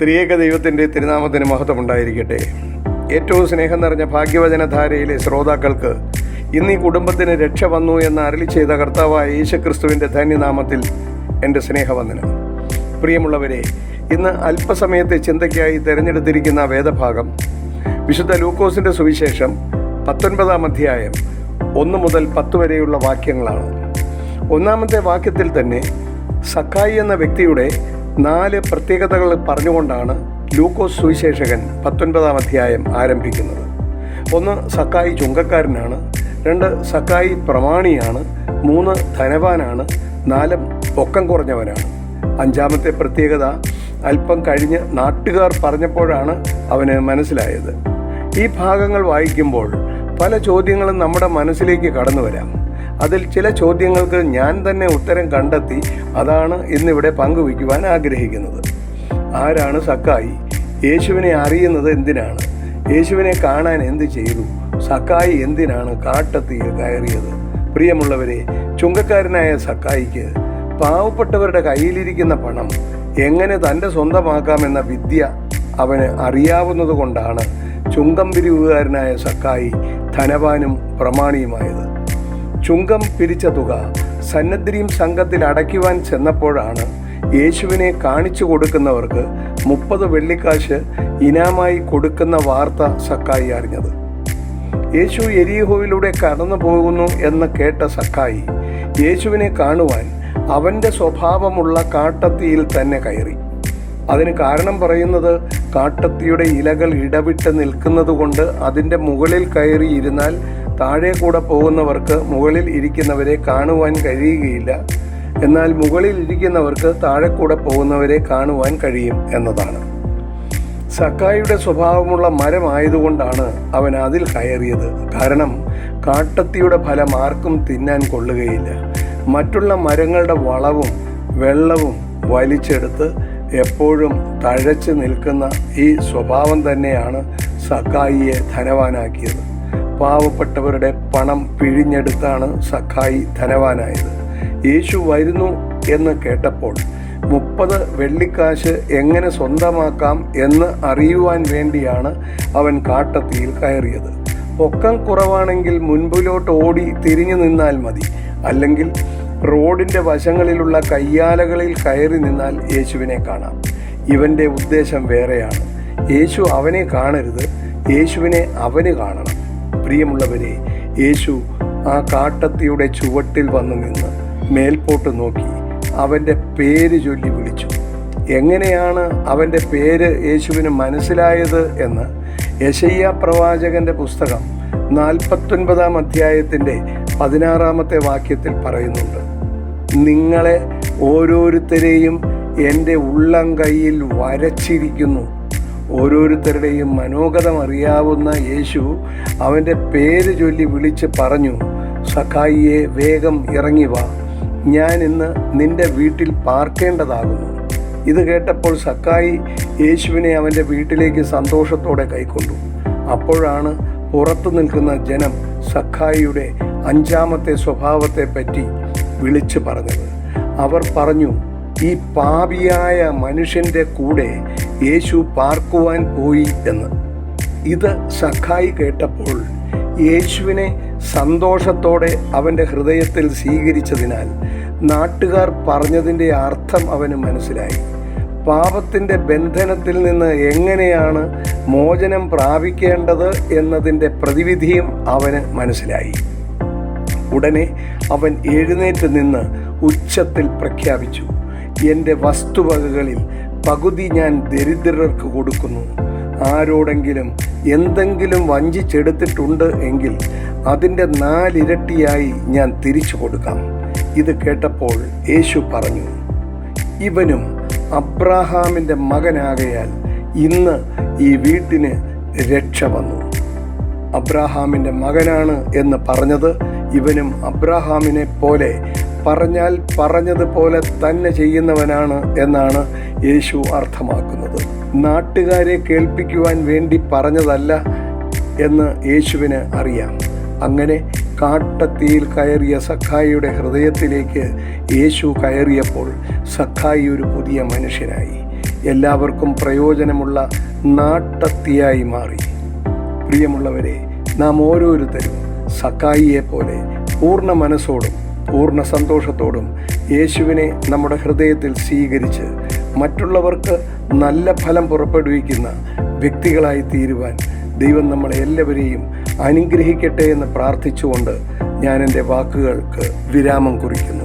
ത്രിയേക ദൈവത്തിന്റെ തിരുനാമത്തിന് മഹത്വമുണ്ടായിരിക്കട്ടെ. ഏറ്റവും സ്നേഹം നിറഞ്ഞ ഭാഗ്യവചനധാരയിലെ ശ്രോതാക്കൾക്ക് ഇന്ന് ഈ കുടുംബത്തിന് രക്ഷ വന്നു എന്ന് അരളി ചെയ്ത കർത്താവായ യേശുക്രിസ്തുവിന്റെ ധന്യനാമത്തിൽ എന്റെ സ്നേഹവന്ദനം. പ്രിയമുള്ളവരെ ഇന്ന് അല്പസമയത്തെ ചിന്തയ്ക്കായി തിരഞ്ഞെടുത്തിരിക്കുന്ന വേദഭാഗം വിശുദ്ധ ലൂക്കോസിന്റെ സുവിശേഷം പത്തൊൻപതാം അധ്യായം ഒന്ന് മുതൽ പത്ത് വരെയുള്ള വാക്യങ്ങളാണ്. ഒന്നാമത്തെ വാക്യത്തിൽ തന്നെ സക്കായി എന്ന വ്യക്തിയുടെ നാല് പ്രത്യേകതകൾ പറഞ്ഞുകൊണ്ടാണ് ലൂക്കോസ് സുവിശേഷകൻ പത്തൊൻപതാം അധ്യായം ആരംഭിക്കുന്നത്. ഒന്ന് സക്കായി ചുങ്കക്കാരനാണ്. രണ്ട് സക്കായി പ്രമാണിയാണ്. മൂന്ന് ധനവാനാണ്. നാല് പൊക്കം കുറഞ്ഞവനാണ്. അഞ്ചാമത്തെ പ്രത്യേകത അല്പം കഴിഞ്ഞ് നാട്ടുകാർ പറഞ്ഞപ്പോഴാണ് അവന് മനസ്സിലായത്. ഈ ഭാഗങ്ങൾ വായിക്കുമ്പോൾ പല ചോദ്യങ്ങളും നമ്മുടെ മനസ്സിലേക്ക് കടന്നു വരാം. അതിൽ ചില ചോദ്യങ്ങൾക്ക് ഞാൻ തന്നെ ഉത്തരം കണ്ടെത്തി അതാണ് ഇന്നിവിടെ പങ്കുവയ്ക്കുവാൻ ആഗ്രഹിക്കുന്നത്. ആരാണ് സക്കായി യേശുവിനെ അറിയുന്നത് എന്തിനാണ്? യേശുവിനെ കാണാൻ എന്ത് ചെയ്തു? സക്കായി എന്തിനാണ് കാട്ടത്തിൽ കയറിയത്? പ്രിയമുള്ളവരെ ചുങ്കക്കാരനായ സക്കായിക്ക് പാവപ്പെട്ടവരുടെ കയ്യിലിരിക്കുന്ന പണം എങ്ങനെ തന്റെ സ്വന്തമാക്കാമെന്ന വിദ്യ അവന് അറിയാവുന്നത് കൊണ്ടാണ് ചുങ്കം പിരിവുകാരനായ സക്കായി ധനവാനും പ്രമാണിയുമായത്. ചുങ്കം പിരിച്ച തുക സന്നദ്രീം സംഘത്തിൽ അടയ്ക്കുവാൻ ചെന്നപ്പോഴാണ് യേശുവിനെ കാണിച്ചു കൊടുക്കുന്നവർക്ക് മുപ്പത് വെള്ളിക്കാശ് ഇനാമായി കൊടുക്കുന്ന വാർത്ത സക്കായി അറിഞ്ഞത്. യേശു എരിയഹോയിലൂടെ കടന്നു പോകുന്നു എന്ന് കേട്ട സക്കായി യേശുവിനെ കാണുവാൻ അവന്റെ സ്വഭാവമുള്ള കാട്ടത്തിയിൽ തന്നെ കയറി. അതിന് കാരണം പറയുന്നത് കാട്ടത്തിയുടെ ഇലകൾ ഇടവിട്ട് നിൽക്കുന്നത് കൊണ്ട് അതിന്റെ മുകളിൽ കയറി ഇരുന്നാൽ താഴെ കൂടെ പോകുന്നവർക്ക് മുകളിൽ ഇരിക്കുന്നവരെ കാണുവാൻ കഴിയുകയില്ല. എന്നാൽ മുകളിൽ ഇരിക്കുന്നവർക്ക് താഴെ കൂടെ പോകുന്നവരെ കാണുവാൻ കഴിയും എന്നതാണ്. സക്കായിയുടെ സ്വഭാവമുള്ള മരമായതുകൊണ്ടാണ് അവൻ അതിൽ കയറിയത്. കാരണം കാട്ടത്തിയുടെ ഫലം ആർക്കും തിന്നാൻ കൊള്ളുകയില്ല. മറ്റുള്ള മരങ്ങളുടെ വളവും വെള്ളവും വലിച്ചെടുത്ത് എപ്പോഴും തഴച്ചു നിൽക്കുന്ന ഈ സ്വഭാവം തന്നെയാണ് സക്കായിയെ ധനവാനാക്കിയത്. പാവപ്പെട്ടവരുടെ പണം പിഴിഞ്ഞെടുത്താണ് സഖായി ധനവാനായത്. യേശു വരുന്നു എന്ന് കേട്ടപ്പോൾ മുപ്പത് വെള്ളിക്കാശ് എങ്ങനെ സ്വന്തമാക്കാം എന്ന് അറിയുവാൻ വേണ്ടിയാണ് അവൻ കാട്ടത്തിയിൽ കയറിയത്. പൊക്കം കുറവാണെങ്കിൽ മുൻപിലോട്ട് ഓടി തിരിഞ്ഞു നിന്നാൽ മതി. അല്ലെങ്കിൽ റോഡിന്റെ വശങ്ങളിലുള്ള കയ്യാലകളിൽ കയറി നിന്നാൽ യേശുവിനെ കാണാം. ഇവന്റെ ഉദ്ദേശം വേറെയാണ്. യേശു അവനെ കാണരുത്. യേശുവിനെ അവന് കാണണം. പ്രിയമുള്ളവരെ യേശു ആ കാട്ടത്തിയുടെ ചുവട്ടിൽ വന്നു നിന്ന് മേൽപോട്ട് നോക്കി അവന്റെ പേര് ചൊല്ലി വിളിച്ചു. എങ്ങനെയാണ് അവന്റെ പേര് യേശുവിന് മനസ്സിലായത് എന്ന് യശയ്യ പ്രവാചകന്റെ പുസ്തകം നാൽപ്പത്തൊൻപതാം അധ്യായത്തിന്റെ പതിനാറാമത്തെ വാക്യത്തിൽ പറയുന്നുണ്ട്. നിങ്ങളെ ഓരോരുത്തരെയും എന്റെ ഉള്ളം കയ്യിൽ വരച്ചിരിക്കുന്നു. ഓരോരുത്തരുടെയും മനോഗതം അറിയാവുന്ന യേശു അവന്റെ പേര് ചൊല്ലി വിളിച്ച് പറഞ്ഞു സഖായിയെ വേഗം ഇറങ്ങി വാ. ഞാൻ ഇന്ന് നിന്റെ വീട്ടിൽ പാർക്കേണ്ടതാകുന്നു. ഇത് കേട്ടപ്പോൾ സക്കായി യേശുവിനെ അവന്റെ വീട്ടിലേക്ക് സന്തോഷത്തോടെ കൈക്കൊണ്ടു. അപ്പോഴാണ് പുറത്തു നിൽക്കുന്ന ജനം സഖായിയുടെ അഞ്ചാമത്തെ സ്വഭാവത്തെ പറ്റി വിളിച്ചു പറഞ്ഞത്. അവർ പറഞ്ഞു ഈ പാപിയായ മനുഷ്യന്റെ കൂടെ യേശു പാർക്കുവാൻ പോയി എന്ന്. ഇത് സഖായി കേട്ടപ്പോൾ യേശുവിനെ സന്തോഷത്തോടെ അവന്റെ ഹൃദയത്തിൽ സ്വീകരിച്ചതിനാൽ നാട്ടുകാർ പറഞ്ഞതിന്റെ അർത്ഥം അവന് മനസ്സിലായി. പാപത്തിന്റെ ബന്ധനത്തിൽ നിന്ന് എങ്ങനെയാണ് മോചനം പ്രാപിക്കേണ്ടത് എന്നതിന്റെ പ്രതിവിധിയും അവന് മനസ്സിലായി. ഉടനെ അവൻ എഴുന്നേറ്റ് നിന്ന് ഉച്ചത്തിൽ പ്രഖ്യാപിച്ചു. എന്റെ വസ്തുവകകളിൽ പകുതി ഞാൻ ദരിദ്രർക്ക് കൊടുക്കുന്നു. ആരോടെങ്കിലും എന്തെങ്കിലും വഞ്ചിച്ചെടുത്തിട്ടുണ്ട് എങ്കിൽ അതിന്റെ നാലിരട്ടിയായി ഞാൻ തിരിച്ചു കൊടുക്കാം. ഇത് കേട്ടപ്പോൾ യേശു പറഞ്ഞു ഇവനും അബ്രാഹാമിന്റെ മകനാകയാൽ ഇന്ന് ഈ വീട്ടിന് രക്ഷ വന്നു. അബ്രാഹാമിന്റെ മകനാണ് എന്ന് പറഞ്ഞത് ഇവനും അബ്രാഹാമിനെ പോലെ പറഞ്ഞാൽ പറഞ്ഞതുപോലെ തന്നെ ചെയ്യുന്നവനാണ് എന്നാണ് യേശു അർത്ഥമാക്കുന്നത്. നാട്ടുകാരെ കേൾപ്പിക്കുവാൻ വേണ്ടി പറഞ്ഞതല്ല എന്ന് യേശുവിന് അറിയാം. അങ്ങനെ കാട്ടത്തിയിൽ കയറിയ സഖായിയുടെ ഹൃദയത്തിലേക്ക് യേശു കയറിയപ്പോൾ സഖായി ഒരു പുതിയ മനുഷ്യനായി. എല്ലാവർക്കും പ്രയോജനമുള്ള നാട്ടത്തിയായി മാറി. പ്രിയമുള്ളവരെ നാം ഓരോരുത്തരും സക്കായിയെ പോലെ പൂർണ മനസ്സോടും പൂർണ സന്തോഷത്തോടും യേശുവിനെ നമ്മുടെ ഹൃദയത്തിൽ സ്വീകരിച്ച് മറ്റുള്ളവർക്ക് നല്ല ഫലം പുറപ്പെടുവിക്കുന്ന വ്യക്തികളായി തീരുവാൻ ദൈവം നമ്മളെ എല്ലാവരെയും അനുഗ്രഹിക്കട്ടെ എന്ന് പ്രാർത്ഥിച്ചുകൊണ്ട് ഞാൻ എന്റെ വാക്കുകൾക്ക് വിരാമം കുറിക്കുന്നു.